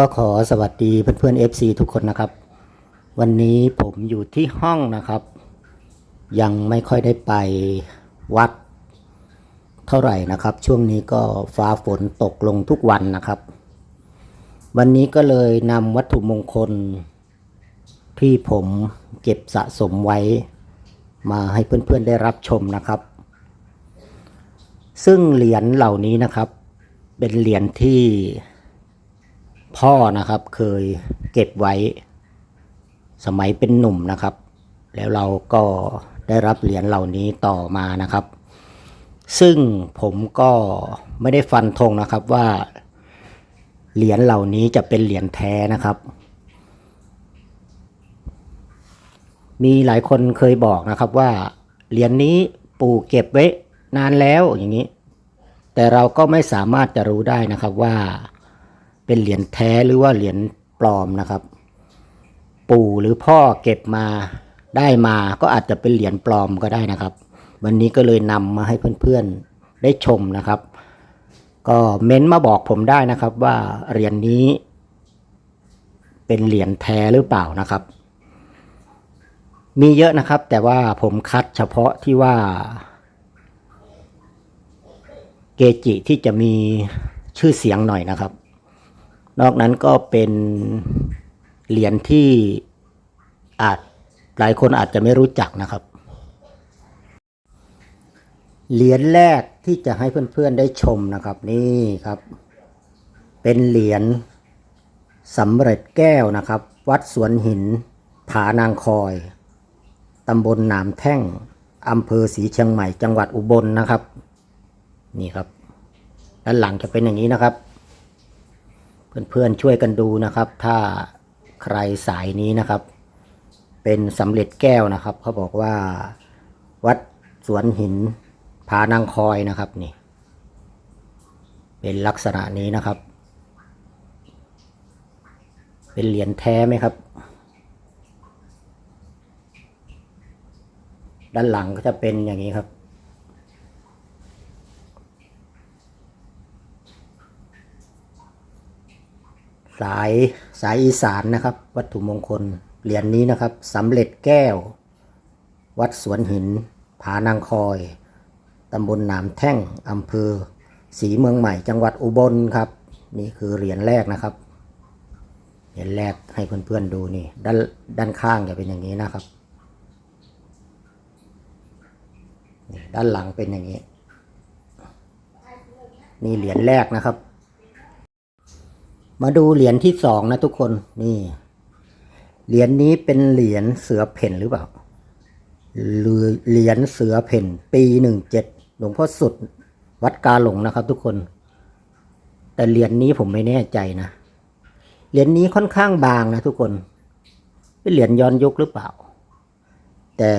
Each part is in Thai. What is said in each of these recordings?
ก็ขอสวัสดีเพื่อนๆ FC ทุกคนนะครับ วันนี้ผมอยู่ที่ห้องนะครับ ยังไม่ค่อยได้ไปวัดเท่าไหร่นะครับ ช่วงนี้ก็ฟ้าฝนตกลงทุกวันนะครับ วันนี้ก็เลยนำวัตถุมงคล ที่ผมเก็บสะสมไว้ มาให้เพื่อนๆได้รับชมนะครับ ซึ่งเหรียญเหล่านี้นะครับ เป็นเหรียญที่ พ่อนะครับเคยเก็บไว้สมัยเป็นหนุ่มนะครับ แล้วเราก็ได้รับเหรียญเหล่านี้ต่อมานะครับ ซึ่งผมก็ไม่ได้ฟันธงนะครับว่าเหรียญเหล่านี้จะเป็นเหรียญแท้นะครับ มีหลายคนเคยบอกนะครับว่าเหรียญนี้ปู่เก็บไว้นานแล้วอย่างนี้ แต่เราก็ไม่สามารถจะรู้ได้นะครับว่า เป็นเหรียญแท้หรือว่าเหรียญปลอมนะครับ ปู่หรือพ่อเก็บมาได้มาก็อาจจะเป็นเหรียญปลอมก็ได้นะครับ วันนี้ก็เลยนำมาให้เพื่อนๆได้ชมนะครับ ก็เม้นมาบอกผมได้นะครับว่าเหรียญนี้ เป็นเหรียญแท้หรือเปล่านะครับ มีเยอะนะครับ แต่ว่าผมคัดเฉพาะที่ว่า เกจิที่จะมีชื่อเสียงหน่อยนะครับ นอกนั้นก็เป็นเหรียญที่อาจหลายคนอาจจะไม่รู้จักนะครับ เหรียญแรกที่จะให้เพื่อนๆได้ชมนะครับนี่ครับ เป็นเหรียญสำเร็จแก้วนะครับ วัดสวนหิน ผานางคอยตำบลหนามแท่งอำเภอศรีเชียงใหม่จังหวัดอุบลนะครับ นี่ครับ ด้านหลังจะเป็นอย่างนี้นะครับ เพื่อนๆช่วยกันดูนะครับ ถ้าใครสายนี้นะครับ เป็นสำเร็จแก้วนะครับเขาบอกว่าวัดสวนหินผานางคอยนะครับนี่ เป็นลักษณะนี้นะครับ เป็นเหรียญแท้ไหมครับ ด้านหลังก็จะเป็นอย่างนี้ครับ สายสายอีสานนะครับ วัตถุมงคลเหรียญนนี้นะครับสำเร็จแก้ว วัดสวนหิน ผานางคอยตำบลหนามแท่งอำเภอศรีเมืองใหม่จังหวัดอุบลครับ นี่คือเหรียญแรกนะครับเหรียญแรกให้เพื่อนๆดูนี่ ด้านด้านข้างจะเป็นอย่างนี้นะครับนี่ด้านหลังเป็นอย่างนี้ นี่เหรียญแรกนะครับ มาดูเหรียญที่สองนะทุกคนนี่ เหรียญนี้เป็นเหรียญเสือเพ่นหรือเปล่าหรือเหรียญเสือเพ่นปีหนึ่งเจ็ดหลวงพ่อสุดวัดกาหลงนะครับ ทุกคน แต่เหรียญนี้ผมไม่แน่ใจนะเหรียญนี้ค่อนข้างบางนะทุกคนเป็นเหรียญย้อนยุคหรือเปล่า แต่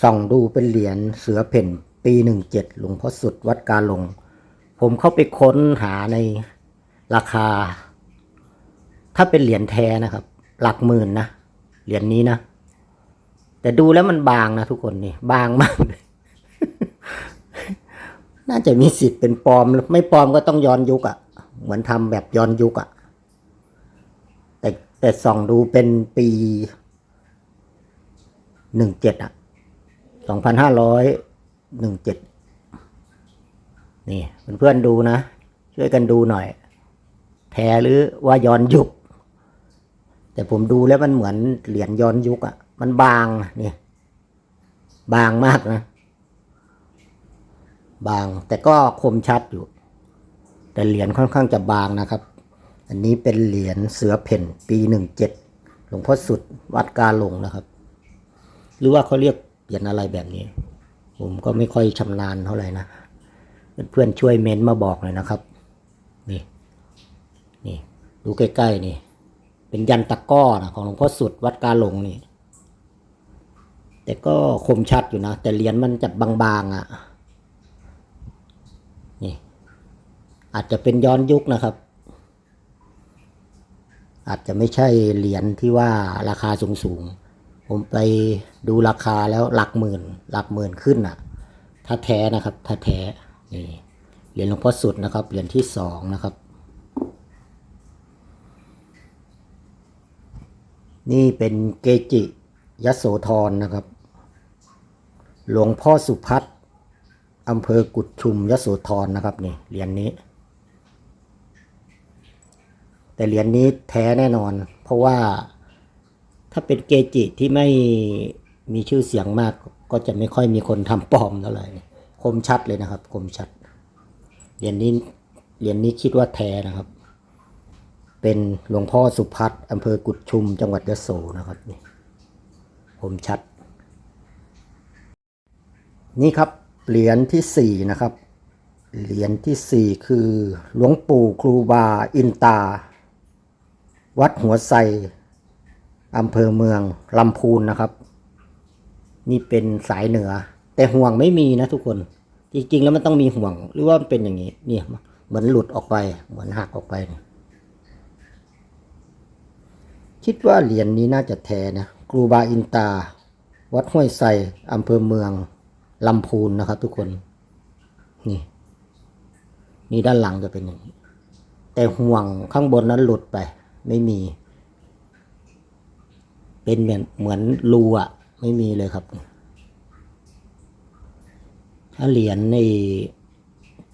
ส่องดูเป็นเหรียญเสือเพ่นปีหนึ่งเจ็ดหลวงพ่อสุดวัดกาหลง ผมเข้าไปค้นหาในราคา ถ้าเป็นเหรียญแท้นะครับ หลักหมื่นนะเหรียญนี้นะแต่ดูแล้วมันบางนะทุกคนนี่บางมากเลยน่าจะมีสิทธิ์เป็นปลอม ไม่ปลอมก็ต้องย้อนยุคอะ่ะ เหมือนทำแบบย้อนยุคอะ่ะ แต่แต่ส่องดูเป็นปีหนึ่งเจ็ดอะสองพันห้าร้อยหนึ่งเจ็ดนี่เพื่อนๆดูนะ ช่วยกันดูหน่อย แท้หรือว่าย้อนยุค แต่ผมดูแล้วมันเหมือนเหรียญย้อนยุคอะ่ะมันบางนี่บางมากนะ บางแต่ก็คมชัดอยู่ แต่เหรียญค่อนข้างจะบางนะครับ อันนี้เป็นเหรียญเสือเพ่นปีหนึ่งเจ็ดหลวงพ่อสุดวัดกาหลงนะครับ หรือว่าเขาเรียกเหรียญอะไรแบบนี้ ผมก็ไม่ค่อยชำนาญเท่าไหร่นะเพื่อนๆช่วยเม้นมาบอกหน่อยนะครับ นี่ นี่ ดูใกล้ๆนี่ เป็นยันตะก้อนะของหลวงพ่อสุดวัดกาหลงนี่ แต่ก็คมชัดอยู่นะ แต่เหรียญมันจะบางๆอะ่ะ นี่ อาจจะเป็นย้อนยุคนะครับ อาจจะไม่ใช่เหรียญที่ว่าราคาสูงๆ ผมไปดูราคาแล้วหลักหมื่น หลักหมื่นขึ้นอะ ถ้าแท้นะครับ ถ้าแท้ นี่ เหรียญหลวงพ่อสุดนะครับ เหรียญที่สองนะครับ นี่เป็นเกจิยโสธรนะครับ หลวงพ่อสุพัฒน์อำเภอกุดชุมยโสธรนะครับนี่เหรียญนี้ แต่เหรียญนี้แท้แน่นอน เพราะว่าถ้าเป็นเกจิที่ไม่มีชื่อเสียงมาก ก็จะไม่ค่อยมีคนทำปลอมเท่าไหร่คมชัดเลยนะครับ คมชัดเหรียญนี้เหรียญนี้คิดว่าแท้นะครับ เป็นหลวงพ่อสุพัฒน์อำเภอกุดชุม จังหวัดยะโสนะครับนี่คมชัด นี่ครับเหรียญที่สี่นะครับ เหรียญที่สี่คือหลวงปู่ครูบาอินตา วัดหัวไซอำเภอเมืองลำพูนนะครับ นี่เป็นสายเหนือ แต่ห่วงไม่มีนะทุกคน จริงๆ แล้วมันต้องมีห่วง หรือว่ามันเป็นอย่างนี้ เนี่ยเหมือนหลุดออกไป เหมือนหักออกไปเนี่ย คิดว่าเหรียญนี้น่าจะแท้นะครูบาอินตา วัดห้วยไซอำเภอเมืองลำพูนนะครับ ทุกคน นี่ นี่ด้านหลังจะเป็นอย่างนี้ แต่ห่วงข้างบนนั้นหลุดไป ไม่มี เป็นเหมือนเหมือนรูอะไม่มีเลยครับ ถ้าเหรียญใน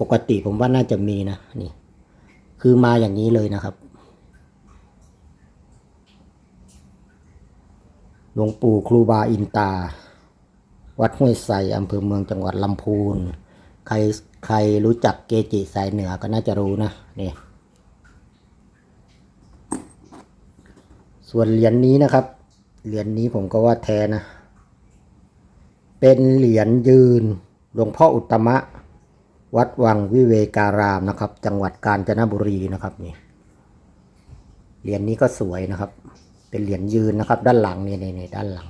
ปกติผมว่าน่าจะมีนะนี่ คือมาอย่างนี้เลยนะครับ ลวงปู่ครูบาอินตา วัดห้วยไซอำเภอเมืองจังหวัดลำพูน ใครใครรู้จักเกจิสายเหนือก็น่าจะรู้นะนี่ส่วนเหรียญนี้นะครับ เหรียญนี้ผมก็ว่าแท้นะ เป็นเหรียญยืนหลวงพ่ออุตตมะ วัดวังวิเวการามนะครับ จังหวัดกาญจนบุรีนะครับนี่เหรียญนี้ก็สวยนะครับ เป็นเหรียญยืนนะครับ ด้านหลังนี่นี่ด้านหลัง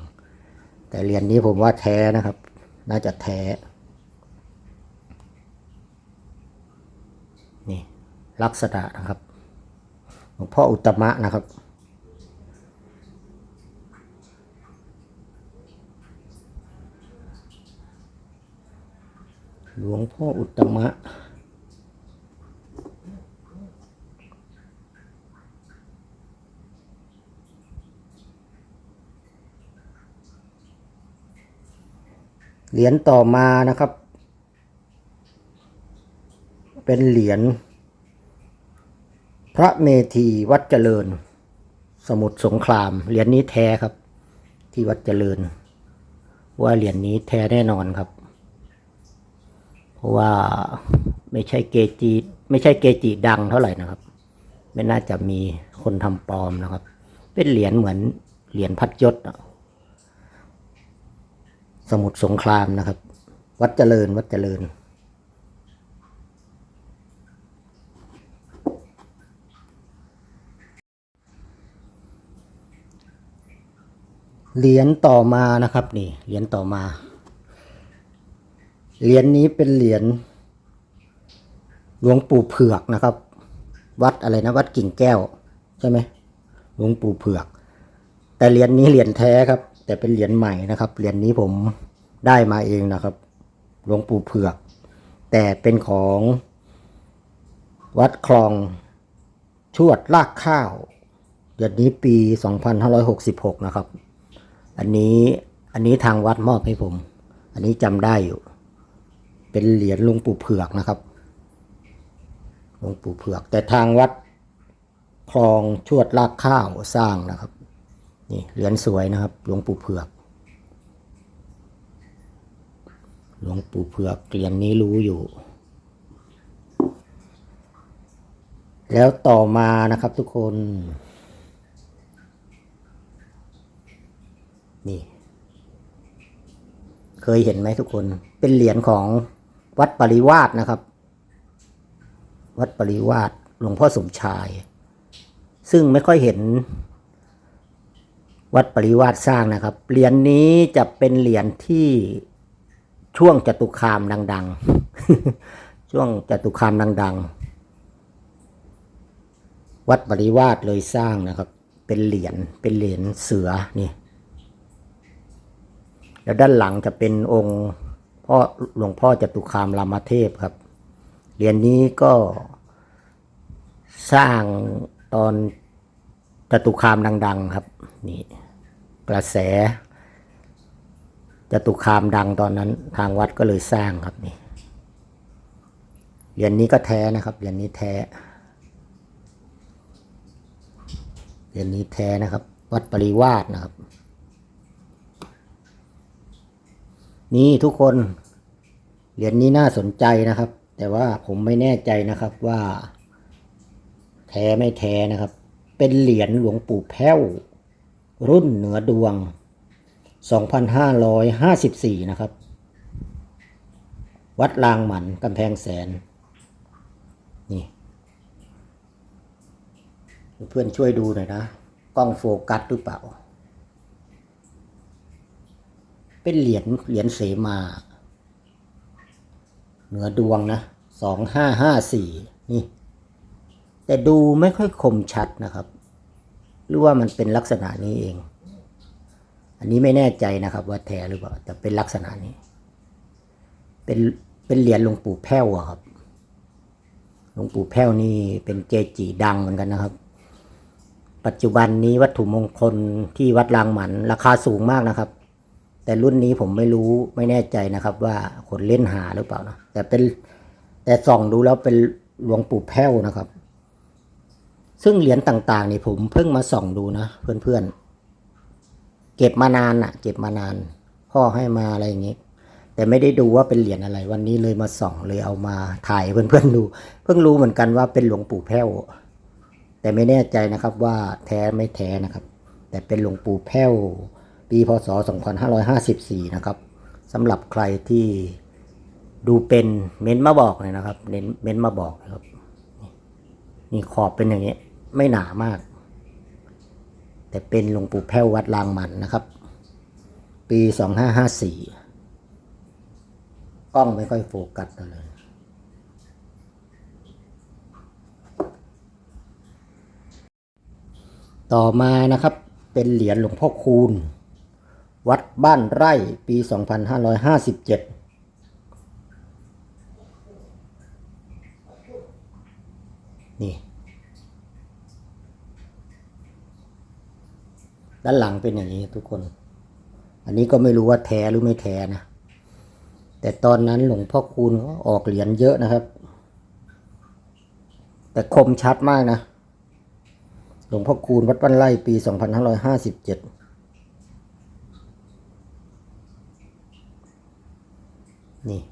แต่เหรียญนี้ผมว่าแท้นะครับ น่าจะแท้นี่ลักษณะนะครับหลวงพ่ออุตมะนะครับหลวงพ่ออุตมะ เหรียญต่อมานะครับ เป็นเหรียญพระเมธีวัดเจริญ สมุทรสงคราม เหรียญนี้แท้ครับ ที่วัดเจริญ ว่าเหรียญนี้แท้แน่นอนครับ เพราะว่าไม่ใช่เกจิไม่ใช่เกจิดังเท่าไหร่นะครับ ไม่น่าจะมีคนทำปลอมนะครับ เป็นเหรียญเหมือนเหรียญพัดยศอะ สมุทรสงครามนะครับ วัดเจริญวัดเจริญ เหรียญต่อมานะครับนี่เหรียญต่อมา เหรียญนี้เป็นเหรียญหลวงปู่เผือกนะครับ วัดอะไรนะวัดกิ่งแก้วใช่ไหมหลวงปู่เผือก แต่เหรียญนี้เหรียญแท้ครับ แต่เป็นเหรียญใหม่นะครับเหรียญนี้ผมได้มาเองนะครับหลวงปู่เผือก แต่เป็นของวัดคลองชวดลากข้าวเหรียญนี้ปี 2566 นะครับ อันนี้อันนี้ทางวัดมอบให้ผม อันนี้จำได้อยู่ เป็นเหรียญหลวงปู่เผือกนะครับหลวงปู่เผือก แต่ทางวัดคลองชวดลากข้าวสร้างนะครับ นี่เหรียญสวยนะครับ หลวงปู่เผือก หลวงปู่เผือกเหรียญนี้รู้อยู่ แล้วต่อมานะครับทุกคน นี่ เคยเห็นไหมทุกคน เป็นเหรียญของวัดปริวาสนะครับ วัดปริวาสหลวงพ่อสมชาย ซึ่งไม่ค่อยเห็น วัดปริวาสสร้างนะครับ เหรียญนี้จะเป็นเหรียญที่ช่วงจตุคามดัง ๆ ช่วงจตุคามดัง ๆ วัดปริวาสเลยสร้างนะครับ เป็นเหรียญเป็นเหรียญเสือนี่แล้วด้านหลังจะเป็นองค์พ่อหลวงพ่อจตุคามรามเทพครับ เหรียญนี้ก็สร้างตอนจตุคามดัง ๆ ครับ นี่ กระแสจตุคามดังตอนนั้นทางวัดก็เลยสร้างครับนี่เหรียญนี้ก็แท้นะครับเหรียญนี้แท้เหรียญนี้แท้นะครับ วัดปริวาสนะครับ นี่ทุกคนเหรียญนี้น่าสนใจนะครับ แต่ว่าผมไม่แน่ใจนะครับว่า แท้ไม่แท้นะครับ เป็นเหรียญหลวงปู่แพ้ว รุ่นเหนือดวง 2554 นะครับ วัดลางหมันกำแพงแสน นี่ เพื่อนช่วยดูหน่อยนะ กล้องโฟกัสหรือเปล่า เป็นเหรียญเหรียญเสมา เหนือดวงนะ 2554 นี่ แต่ดูไม่ค่อยคมชัดนะครับ หรือว่ามันเป็นลักษณะนี้เอง อันนี้ไม่แน่ใจนะครับ ว่าแท้หรือเปล่า แต่เป็นลักษณะนี้ เป็นเป็นเหรียญหลวงปู่แพ้วอครับ หลวงปู่แพ้วนี่เป็นเกจิดังเหมือนกันนะครับ ปัจจุบันนี้วัตถุมงคลที่วัดลางหมันราคาสูงมากนะครับ แต่รุ่นนี้ผมไม่รู้ไม่แน่ใจนะครับ ว่าคนเล่นหาหรือเปล่านะแต่เป็นแต่ส่องดูแล้วเป็นหลวงปู่แพ้วนะครับ ซึ่งเหรียญต่างๆนี่ผมเพิ่งมาส่องดูนะเพื่อนๆ เก็บมานานอะเก็บมานาน พ่อให้มาอะไรอย่างงี้ แต่ไม่ได้ดูว่าเป็นเหรียญอะไร วันนี้เลยมาส่องเลยเอามาถ่ายเพื่อนๆดู เพิ่งรู้เหมือนกันว่าเป็นหลวงปู่แพ้ว แต่ไม่แน่ใจนะครับว่าแท้ไม่แท้นะครับ แต่เป็นหลวงปู่แพ้วปีพศ 2554 นะครับสำหรับใครที่ดูเป็นเม้นมาบอกเลยนะครับ เน้นเม้นมาบอกนะครับ นี่ขอบเป็นอย่างนี้ ไม่หนามาก แต่เป็นหลวงปู่แพ้ววัดลางมันนะครับ ปี 2554 กล้องไม่ค่อยโฟกัสเลยต่อมานะครับเป็นเหรียญหลวงพ่อคูณ วัดบ้านไร่ปี 2557นี่ ด้านหลังเป็นอย่างนี้ทุกคน อันนี้ก็ไม่รู้ว่าแท้หรือไม่แท้นะ แต่ตอนนั้นหลวงพ่อคูณก็ออกเหรียญเยอะนะครับ แต่คมชัดมากนะ หลวงพ่อคูณวัดบ้านไร่ปี 2557นี่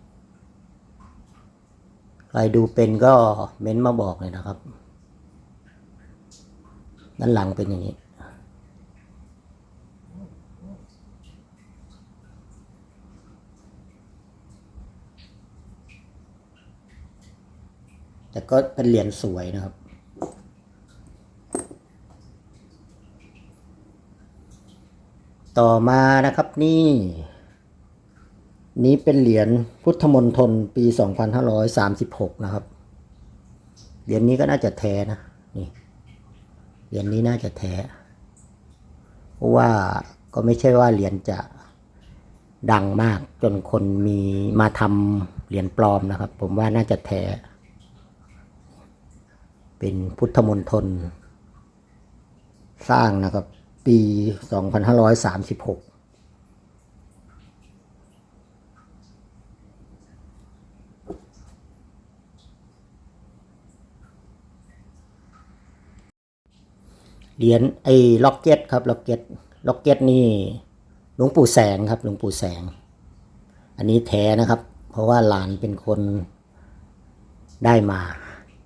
ใครดูเป็นก็เม้นมาบอกเลยนะครับ ด้านหลังเป็นอย่างนี้ แต่ก็เป็นเหรียญสวยนะครับ ต่อมานะครับนี่ นี้เป็นเหรียญพุทธมณฑลปี 2536 นะครับ เหรียญนี้ก็น่าจะแท้นะนี่เหรียญนี้น่าจะแท้เพราะว่าก็ไม่ใช่ว่าเหรียญจะดังมากจนคนมีมาทำเหรียญปลอมนะครับ ผมว่าน่าจะแท้ เป็นพุทธมณฑลสร้างนะครับ ปี 2536เหรียญไอ้ล็อกเก็ตครับล็อกเก็ตล็อกเก็ตนี่หลวงปู่แสงครับหลวงปู่แสง อันนี้แท้นะครับ เพราะว่าหลานเป็นคนได้มา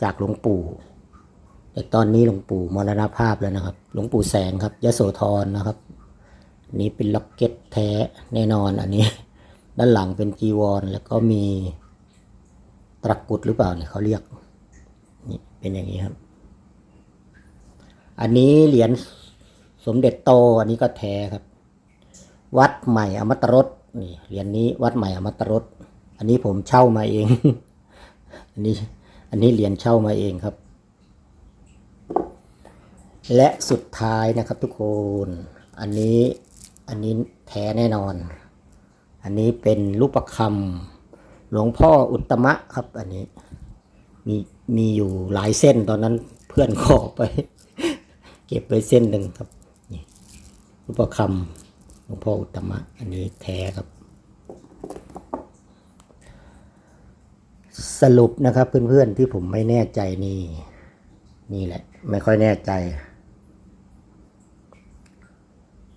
จากหลวงปู่ แต่ตอนนี้หลวงปู่มรณภาพแล้วนะครับ หลวงปู่แสงครับยโสธรนะครับ นี้เป็นล็อกเก็ตแท้แน่นอนอันนี้ ด้านหลังเป็นจีวร แล้วก็มีตะกรุดหรือเปล่าเนี่ยเขาเรียกนี่เป็นอย่างนี้ครับ อันนี้เหรียญสมเด็จโตอันนี้ก็แท้ครับ วัดใหม่อมตรสนี่เหรียญนี้วัดใหม่อมตรสอันนี้ผมเช่ามาเอง อันนี้ อันนี้เหรียญเช่ามาเองครับ และสุดท้ายนะครับทุกคน อันนี้อันนี้แท้แน่นอน อันนี้เป็นรูปประคำหลวงพ่ออุตมะครับ อันนี้มีมีอยู่หลายเส้นตอนนั้นเพื่อนขอไป เก็บไปเส้นหนึ่งครับนี่รูปประคำหลวงพ่ออุตมะ อันนี้แท้ครับ สรุปนะครับเพื่อนๆที่ผมไม่แน่ใจนี่ นี่แหละ ไม่ค่อยแน่ใจ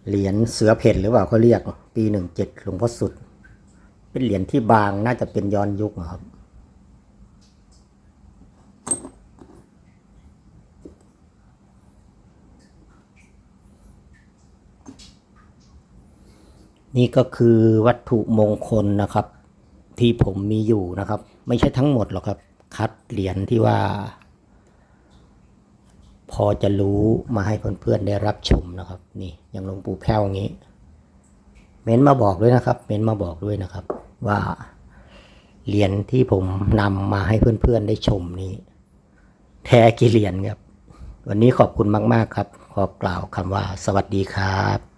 เหรียญเสือเพ่นหรือเปล่าเขาเรียกปีหนึ่งเจ็ดหลวงพ่อสุด เป็นเหรียญที่บางน่าจะเป็นย้อนยุคอะครับนี่ก็คือวัตถุมงคลนะครับ ที่ผมมีอยู่นะครับ ไม่ใช่ทั้งหมดหรอกครับ คัดเหรียญที่ว่า พอจะรู้มาให้เพื่อนๆได้รับชมนะครับ นี่อย่างหลวงปู่แพ้วอย่างนี้ เม้นมาบอกด้วยนะครับ เม้นมาบอกด้วยนะครับ ว่าเหรียญที่ผมนำมาให้เพื่อนๆได้ชมนี้ แท้กี่เหรียญครับ วันนี้ขอบคุณมาก ๆ ครับ ขอกล่าวคำว่าสวัสดีครับ